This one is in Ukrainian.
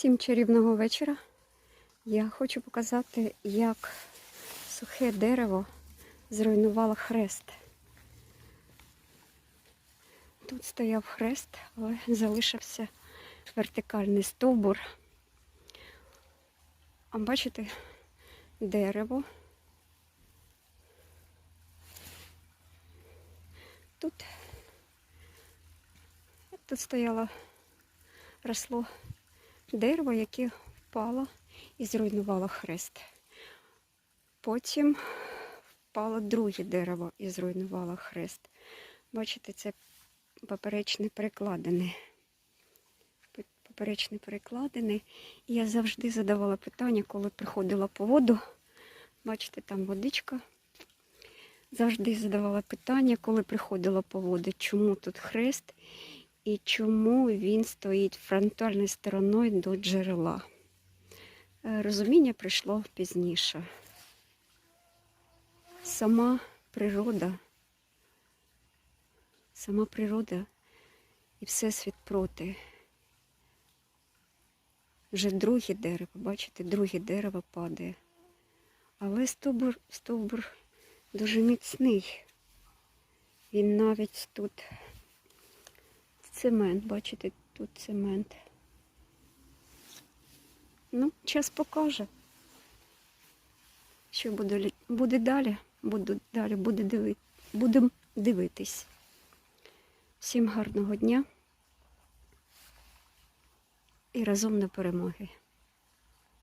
Всім чарівного вечора. Я хочу показати, як сухе дерево зруйнувало хрест. Тут стояв хрест, але залишився вертикальний стовбур. А бачите, дерево. Тут, тут стояло, росло дерево, яке впало і зруйнувало хрест. Потім впало друге дерево і зруйнувало хрест. Бачите, це поперечне перекладини. Поперечне перекладини. І я завжди задавала питання, коли приходила по воду. Бачите, там водичка. Завжди задавала питання, коли приходила по воду, чому тут хрест і чому він стоїть фронтальною стороною до джерела. Е, Розуміння прийшло пізніше. Сама природа, сама природа і всесвіт проти. Вже друге дерево, бачите, друге дерево падає. Але стовбур, стовбур дуже міцний. Він навіть тут цемент, бачите, тут цемент. Ну, час покаже. Що буде, буде далі? Буду далі, буде диви, будемо дивитись. Всім гарного дня і разом до перемоги.